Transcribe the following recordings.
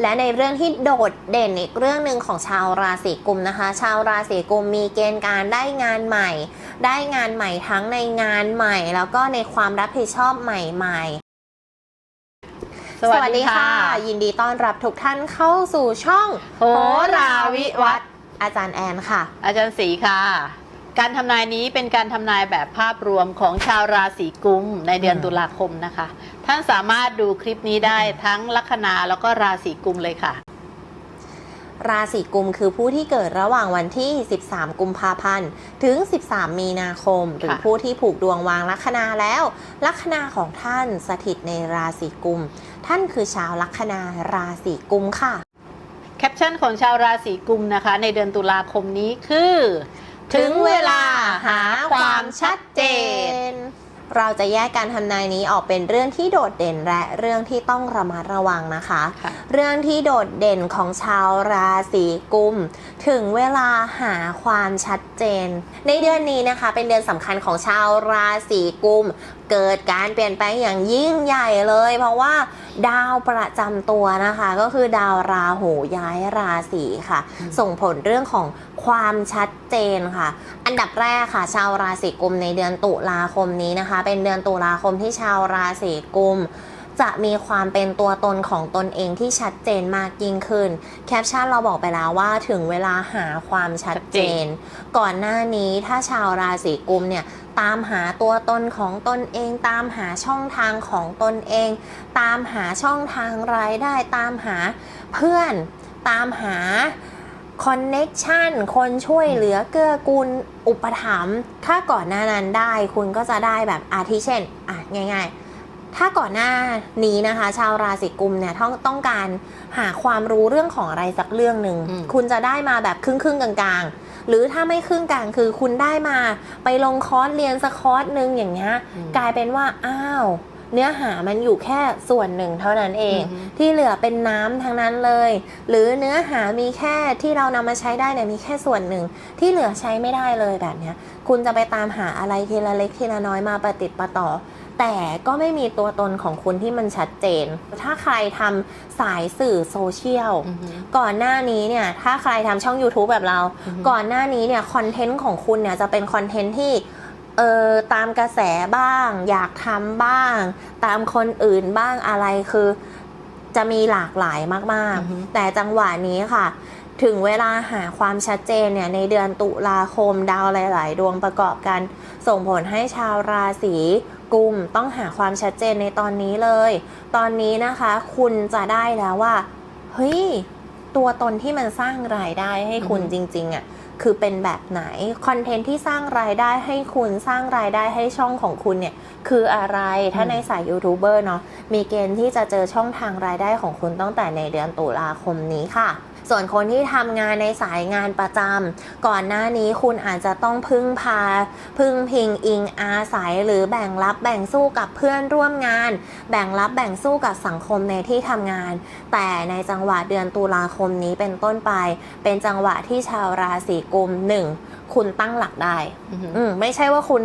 และในเรื่องที่โดดเด่นอีกเรื่องหนึ่งของชาวราศีกุมนะคะ ชาวราศีกุมมีเกณฑ์การได้งานใหม่ ได้งานใหม่ทั้งในงานใหม่ แล้วก็ในความรับผิดชอบใหม่ ๆ สวัสดีค่ะ ยินดีต้อนรับทุกท่านเข้าสู่ช่องโหราวิวัฒน์อาจารย์แอนค่ะ อาจารย์ศรีค่ะ การทำนายนี้เป็นการทำนายแบบภาพรวมของชาวราศีกุมในเดือนอืมตุลาคมนะคะ ท่านสามารถดูคลิปนี้ได้ทั้งลัคนาแล้วก็ราศีกุมเลยค่ะ ราศีกุมคือผู้ที่เกิดระหว่างวันที่ 13 กุมภาพันธ์ ถึง 13 มีนาคม หรือค่ะผู้ที่ผูกดวงวางลัคนาแล้ว ลัคนาของท่านสถิตในราศีกุม ท่านคือชาวลัคนาราศีกุมค่ะ แคปชั่นของชาวราศีกุมนะคะ ในเดือนตุลาคมนี้คือ ถึงเวลาหาความชัดเจน เราจะแยกการทำนายนี้ออกเป็นเรื่องที่โดดเด่นและเรื่องที่ต้องระมัดระวังนะคะค่ะเรื่องที่โดดเด่นของชาวราศีกุม ถึงเวลาหาความชัดเจน ในเดือนนี้นะคะ เป็นเดือนสำคัญของชาวราศีกุม เกิดการเปลี่ยนแปลงอย่างยิ่งใหญ่เลย เพราะว่า ดาวประจำตัวนะคะ ก็คือดาวราหูย้ายราศีค่ะอืมส่งผลเรื่องของความชัดเจนค่ะ อันดับแรกค่ะ ชาวราศีกุมในเดือนตุลาคมนี้นะคะ เป็นเดือนตุลาคมที่ชาวราศีกุม จะมีความเป็นตัวตนของตนเองที่ชัดเจนมากยิ่งขึ้น แคปชั่นเราบอกไปแล้วว่าถึงเวลาหาความชัดเจน ก่อนหน้านี้ถ้าชาวราศีกุมเนี่ยตามหาตัวตนของตนเอง ตามหาช่องทางของตนเอง ตามหาช่องทางรายได้ ตามหาเพื่อน ตามหาคอนเน็กชันคนช่วยเหลือเกื้อกูลอุปถัมภ์ถ้าก่อนหน้านั้นได้คุณก็จะได้แบบอาทิเช่น อะ ง่าย ๆ ถ้าก่อนหน้านี้นะคะ ชาวราศีกุมเนี่ยต้องต้องการหาความรู้เรื่องของอะไรสักเรื่องหนึ่งอืมคุณจะได้มาแบบครึ่งครึ่งๆกลางๆ หรือถ้าไม่ครึ่งกลางคือคุณได้มาไปลงคอร์สเรียนสักคอร์สหนึ่งอย่างเงี้ยอืมกลายเป็นว่าอ้าวเนื้อหามันอยู่แค่ส่วนหนึ่งเท่านั้นเองอือฮึที่เหลือเป็นน้ำทั้งนั้นเลย หรือเนื้อหามีแค่ที่เรานำมาใช้ได้เนี่ยมีแค่ส่วนหนึ่ง ที่เหลือใช้ไม่ได้เลยแบบเนี้ย คุณจะไปตามหาอะไรทีละเล็กทีละน้อยมาประติดประต่อ แต่ก็ไม่มีตัวตนของคุณที่มันชัดเจน ถ้าใครทำสายสื่อโซเชียลอือฮึก่อนหน้านี้เนี่ยถ้าใครทำช่อง YouTube แบบเราอือฮึก่อนหน้านี้เนี่ยคอนเทนต์ของคุณเนี่ยจะเป็นคอนเทนต์ที่เออตามกระแสบ้าง อยากทำบ้าง ตามคนอื่นบ้างอะไรคือ จะมีหลากหลายมากอือฮึๆแต่จังหวะนี้ค่ะ ถึงเวลาหาความชัดเจนเนี่ยในเดือนตุลาคมดาวหลาย ๆ ดวงประกอบกัน ส่งผลให้ชาวราศี กุมต้องหาความชัดเจนในตอนนี้เลย ตอนนี้นะคะคุณจะได้แล้วว่าเฮ้ยตัวตนที่มันสร้างรายได้ให้คุณอือจฮึริง ๆอะคือเป็นแบบไหน คอนเทนต์ที่สร้างรายได้ให้คุณสร้างรายได้ให้ช่องของคุณเนี่ย คืออะไรถ้าในสายยูทูบเบอร์เนาะมีเกณฑ์ที่จะเจอช่องทางรายได้ของคุณตั้งแต่ในเดือนตุลาคมนี้ค่ะ ส่วนคนที่ทำงานในสายงานประจำก่อนหน้านี้คุณอาจจะต้องพึ่งพา พึ่งพิงอิงอาศัย หรือแบ่งรับแบ่งสู้กับเพื่อนร่วมงาน แบ่งรับแบ่งสู้กับสังคมในที่ทำงาน แต่ในจังหวะเดือนตุลาคมนี้เป็นต้นไป เป็นจังหวะที่ชาวราศีกุมหนึ่งคุณตั้งหลักได้อือฮึอืมไม่ใช่ว่าคุณ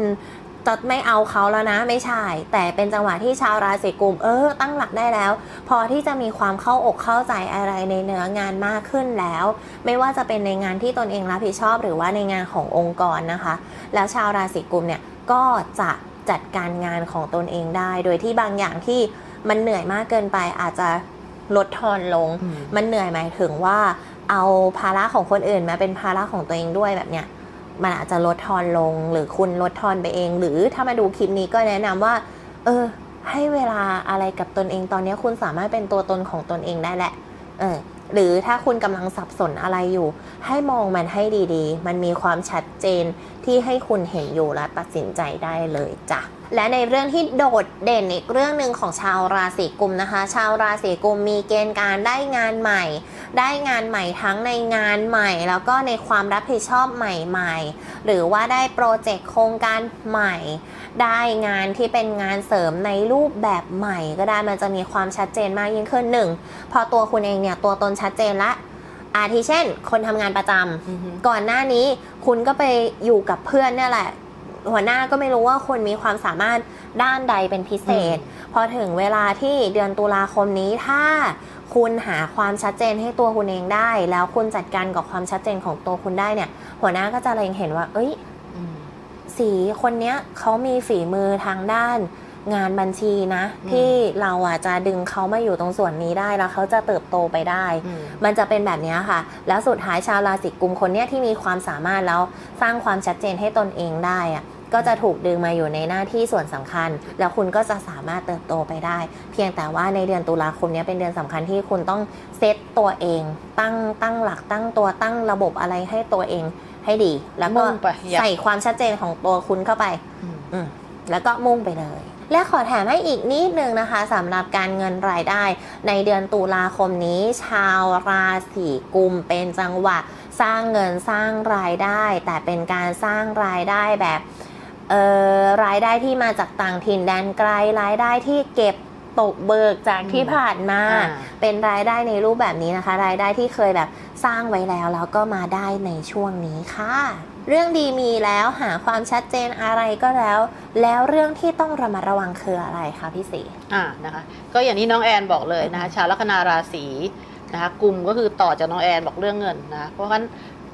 จะไม่เอาเขาแล้วนะไม่ใช่ แต่เป็นจังหวะที่ชาวราศีกุมเออตั้งหลักได้แล้ว พอที่จะมีความเข้าอกเข้าใจอะไรในเนื้องานมากขึ้นแล้ว ไม่ว่าจะเป็นในงานที่ตนเองรับผิดชอบ หรือว่าในงานขององค์กรนะคะ แล้วชาวราศีกุมเนี่ยก็จะจัดการงานของตนเองได้ โดยที่บางอย่างที่มันเหนื่อยมากเกินไปอาจจะลดทอนลงอืมมันเหนื่อยหมายถึงว่า เอาภาระของคนอื่นมาเป็นภาระของตัวเองด้วยแบบเนี้ย มันอาจจะลดทอนลงหรือคุณลดทอนไปเอง หรือถ้ามาดูคลิปนี้ก็แนะนำว่า เออ ให้เวลาอะไรกับตนเองตอนนี้คุณสามารถเป็นตัวตนของตนเองได้แหละเออหรือถ้าคุณกำลังสับสนอะไรอยู่ ให้มองมันให้ดีๆ มันมีความชัดเจนที่ให้คุณเห็นอยู่และตัดสินใจได้เลยจ้ะและในเรื่องที่โดดเด่นอีกเรื่องหนึ่งของชาวราศีกุมนะคะ ชาวราศีกุมมีเกณฑ์การได้งานใหม่ ได้งานใหม่ทั้งในงานใหม่ แล้วก็ในความรับผิดชอบใหม่ๆ หรือว่าได้โปรเจกต์โครงการใหม่ ได้งานที่เป็นงานเสริมในรูปแบบใหม่ ก็ได้มันจะมีความชัดเจนมากยิ่งขึ้นหนึ่งพอตัวคุณเองเนี่ยตัวตนชัดเจนละ อาทิเช่น คนทำงานประจำอือฮึก่อนหน้านี้คุณก็ไปอยู่กับเพื่อนเนี่ยแหละ หัวหน้าก็ไม่รู้ว่าคุณมีความสามารถด้านใดเป็นพิเศษ พอถึงเวลาที่เดือนตุลาคมนี้ถ้าคุณหาความชัดเจนให้ตัวคุณเองได้ แล้วคุณจัดการกับความชัดเจนของตัวคุณได้เนี่ย หัวหน้าก็จะเล็งเห็นว่า เอ้ยอืมสีคนเนี้ยเขามีฝีมือทางด้าน งานบัญชีนะอืมที่เราอะจะดึงเขามาอยู่ตรงส่วนนี้ได้แล้วเขาจะเติบโตไปได้อืมมันจะเป็นแบบเนี้ยค่ะ แล้วสุดท้ายชาวราศีกุมคนเนี้ยที่มีความสามารถแล้วสร้างความชัดเจนให้ตนเองได้อะก็จะถูกดึงมาอยู่ในหน้าที่ส่วนสำคัญ แล้วคุณก็จะสามารถเติบโตไปได้ เพียงแต่ว่าในเดือนตุลาคมเนี้ยเป็นเดือนสำคัญที่คุณต้องเซตตัวเอง ตั้งตั้งหลักตั้งตัวตั้งระบบอะไรให้ตัวเองให้ดี แล้วก็มุ่งไปอยากใส่ความชัดเจนของตัวคุณเข้าไปอืมอืมแล้วก็มุ่งไปเลย และขอแถมให้อีกนิดนึงนะคะสำหรับการเงินรายได้ ในเดือนตุลาคมนี้ ชาวราศีกุมเป็นจังหวะสร้างเงินสร้างรายได้ แต่เป็นการสร้างรายได้แบบรายได้ที่มาจากต่างถิ่นแดนไกลรายได้ที่เก็บตกเบิกจากที่ผ่านมา เป็นรายได้ในรูปแบบนี้นะคะ รายได้ที่เคยแบบสร้างไว้แล้วแล้วก็มาได้ในช่วงนี้ค่ะ เรื่องดีมีแล้วหาความชัดเจนอะไรก็แล้ว แล้วเรื่องที่ต้องระมัดระวังคืออะไรคะพี่สีอ่านะคะ ก็อย่างที่น้องแอนบอกเลยนะคะชาวลัคนาราศีนะคะกลุ่มก็คือต่อจากน้องแอนบอกเรื่องเงินนะเพราะฉะนั้น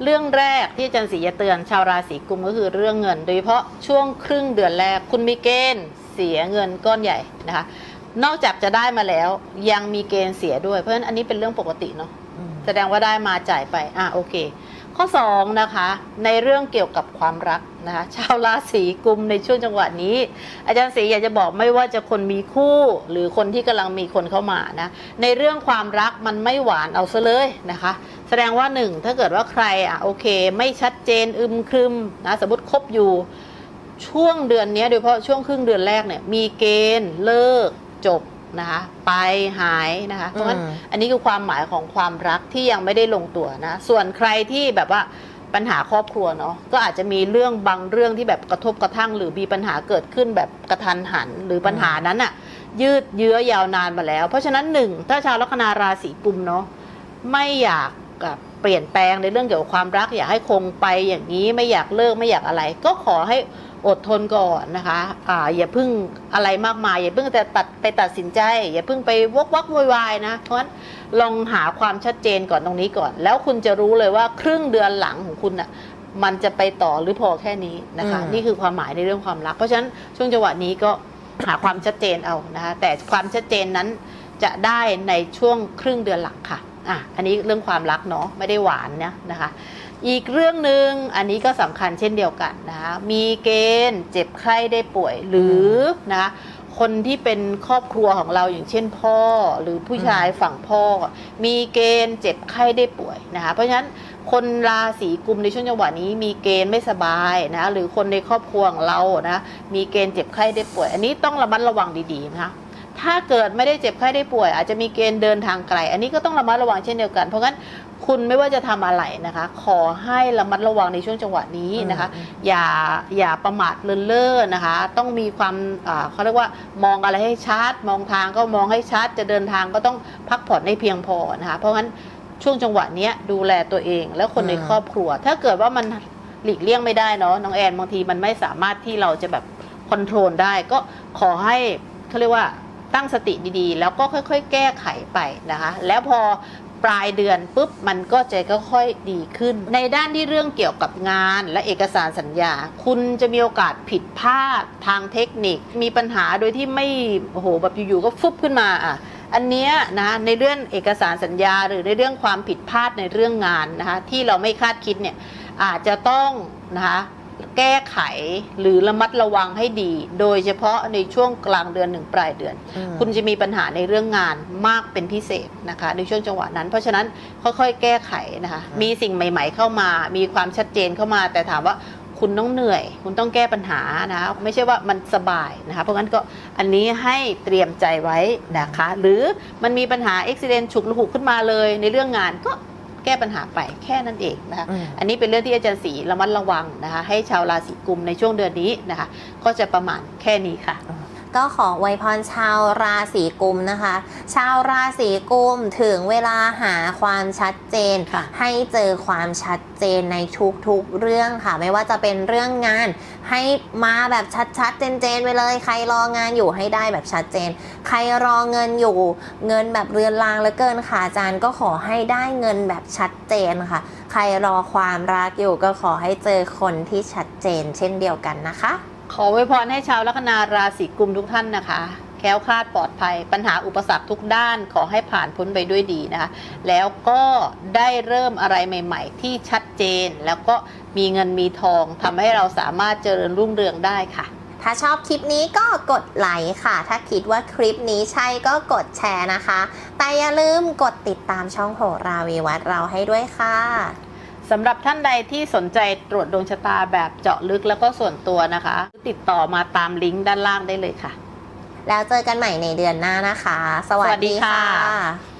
เรื่องแรกที่อาจารย์ศรีจะเตือนชาวราศีกุมก็คือเรื่องเงิน โดยเฉพาะช่วงครึ่งเดือนแรกคุณมีเกณฑ์เสียเงินก้อนใหญ่นะคะ นอกจากจะได้มาแล้วยังมีเกณฑ์เสียด้วยเพราะฉะนั้นอันนี้เป็นเรื่องปกติเนาะแสดงว่าได้มาจ่ายไปอะโอเค ข้อ2นะคะในเรื่องเกี่ยวกับความรักนะคะชาวราศีกุมในช่วงจังหวะนี้ อาจารย์ศรีอยากจะบอกไม่ว่าจะคนมีคู่ หรือคนที่กำลังมีคนเข้ามานะในเรื่องความรักมันไม่หวานเอาซะเลยนะคะ แสดงว่าหนึ่งถ้าเกิดว่าใครอะโอเค ไม่ชัดเจนอึมครึมนะสมมติคบอยู่ช่วงเดือนนี้โดยเฉพาะช่วงครึ่งเดือนแรกเนี่ยมีเกณฑ์เลิกจบ นะคะไปหายนะคะเพราะฉะนั้นอืมอันนี้คือความหมายของความรักที่ยังไม่ได้ลงตัวนะ ส่วนใครที่แบบว่าปัญหาครอบครัวเนาะก็อาจจะมีเรื่องบางเรื่องที่แบบกระทบกระทั่ง หรือมีปัญหาเกิดขึ้นแบบกระทันหัน หรือปัญหานั้นอะยืดเยื้อยาวนานมาแล้ว เพราะฉะนั้นหนึ่งถ้าชาวลัคนาราศีกุมเนาะไม่อยากกับเปลี่ยนแปลงในเรื่องเกี่ยวกับความรัก อยากให้คงไปอย่างนี้ไม่อยากเลิกไม่อยากอะไร ก็ขอให้ อดทนก่อนนะคะอ่าอย่าเพิ่งอะไรมากมาย อย่าเพิ่งแต่ตัดไปตัดสินใจ อย่าเพิ่งไปวกวักโวยวายนะ เพราะฉะนั้นลองหาความชัดเจนก่อนตรงนี้ก่อน แล้วคุณจะรู้เลยว่าครึ่งเดือนหลังของคุณน่ะมันจะไปต่อหรือพอแค่นี้นะคะอืมนี่คือความหมายในเรื่องความรัก เพราะฉะนั้นช่วงจังหวะนี้ก็หาความชัดเจนเอานะคะแต่ความชัดเจนนั้นจะได้ในช่วงครึ่งเดือนหลังค่ะอะอันนี้เรื่องความรักเนาะไม่ได้หวานนะนะคะ อีกเรื่องหนึ่งอันนี้ก็สำคัญเช่นเดียวกันนะคะมีเกณฑ์เจ็บไข้ได้ป่วยหรือนะคะคนที่เป็นครอบครัวของเราอย่างเช่นพ่อหรือผู้ชายฝั่งพ่อ มีเกณฑ์เจ็บไข้ได้ป่วยนะคะเพราะฉะนั้นคนราศีกุมในช่วงจังหวะนี้มีเกณฑ์ไม่สบายนะหรือคนในครอบครัวของเรานะมีเกณฑ์เจ็บไข้ได้ป่วย อันนี้ต้องระมัดระวังดีๆนะคะ ถ้าเกิดไม่ได้เจ็บไข้ได้ป่วย อาจจะมีเกณฑ์เดินทางไกล อันนี้ก็ต้องระมัดระวังเช่นเดียวกัน เพราะงั้นคุณไม่ว่าจะทำอะไรนะคะ ขอให้ระมัดระวังในช่วงจังหวะนี้นะคะ อย่าอย่าประมาทเลินเล่อนะคะ ต้องมีความอ่าเขาเรียกว่ามองอะไรให้ชัดมองทางก็มองให้ชัดจะเดินทางก็ต้องพักผ่อนให้เพียงพอนะคะ เพราะงั้นช่วงจังหวะเนี้ยดูแลตัวเองและคนในอืมครอบครัว ถ้าเกิดว่ามันหลีกเลี่ยงไม่ได้เนาะน้องแอนบางทีมันไม่สามารถที่เราจะแบบคอนโทรลได้ก็ขอให้เขาเรียกว่า ตั้งสติดีๆ แล้วก็ค่อยๆ แก้ไขไปนะคะ แล้วพอปลายเดือนปุ๊บมันก็จะค่อยๆดีขึ้น ในด้านที่เรื่องเกี่ยวกับงานและเอกสารสัญญา คุณจะมีโอกาสผิดพลาดทางเทคนิค มีปัญหาโดยที่ไม่โอ้โหแบบอยู่ๆก็ฟุบขึ้นมาอะอันเนี้ยนะในเรื่องเอกสารสัญญา หรือในเรื่องความผิดพลาดในเรื่องงานนะคะที่เราไม่คาดคิดเนี่ยอาจจะต้องนะคะ แก้ไขหรือระมัดระวังให้ดี โดยเฉพาะในช่วงกลางเดือนหนึ่งปลายเดือนอืมคุณจะมีปัญหาในเรื่องงานมากเป็นพิเศษนะคะ ในช่วงจังหวะนั้น เพราะฉะนั้นค่อยๆ แก้ไขนะคะอืมมีสิ่งใหม่ ๆ เข้ามา มีความชัดเจนเข้ามา แต่ถามว่าคุณต้องเหนื่อย คุณต้องแก้ปัญหานะคะไม่ใช่ว่ามันสบายนะคะ เพราะงั้นก็อันนี้ให้เตรียมใจไว้นะคะ หรือมันมีปัญหาอุบิเหตุฉุกละหุกขึ้นมาเลยในเรื่องงานก็ แก้ปัญหาไปแค่นั้นเองนะคะอืมอันนี้เป็นเรื่องที่อาจารย์ศรีระมัดระวังนะคะให้ชาวราศีกุมในช่วงเดือนนี้นะคะก็จะประมาณแค่นี้ค่ะ ก็ขออวยพรชาวราศีกุมนะคะ ชาวราศีกุมถึงเวลาหาความชัดเจนค่ะให้เจอความชัดเจนในทุกๆเรื่องค่ะ ไม่ว่าจะเป็นเรื่องงาน ให้มาแบบชัดๆ เจนๆไปเลย ใครรองานอยู่ให้ได้แบบชัดเจน ใครรอเงินอยู่ เงินแบบเรือนรางเหลือเกินค่ะอาจารย์ก็ขอให้ได้เงินแบบชัดเจนค่ะ ใครรอความรักอยู่ก็ขอให้เจอคนที่ชัดเจน เช่นเดียวกันนะคะ ขอไว้พรให้ชาวลัคนาราศีกุมทุกท่านนะคะ แคล้วคลาดปลอดภัย ปัญหาอุปสรรคทุกด้านขอให้ผ่านพ้นไปด้วยดีนะคะ แล้วก็ได้เริ่มอะไรใหม่ ๆ ที่ชัดเจน แล้วก็มีเงินมีทองทำให้เราสามารถเจริญรุ่งเรืองได้ค่ะ ถ้าชอบคลิปนี้ก็กดไลค์ค่ะ ถ้าคิดว่าคลิปนี้ใช่ก็กดแชร์นะคะ แต่อย่าลืมกดติดตามช่องโหราวีวัดเราให้ด้วยค่ะ สำหรับท่านใดที่สนใจตรวจดวงชะตาแบบเจาะลึกแล้วก็ส่วนตัวนะคะ ติดต่อมาตามลิงก์ด้านล่างได้เลยค่ะ แล้วเจอกันใหม่ในเดือนหน้านะคะ สวัสสวัสดีดีค่ะค่ะ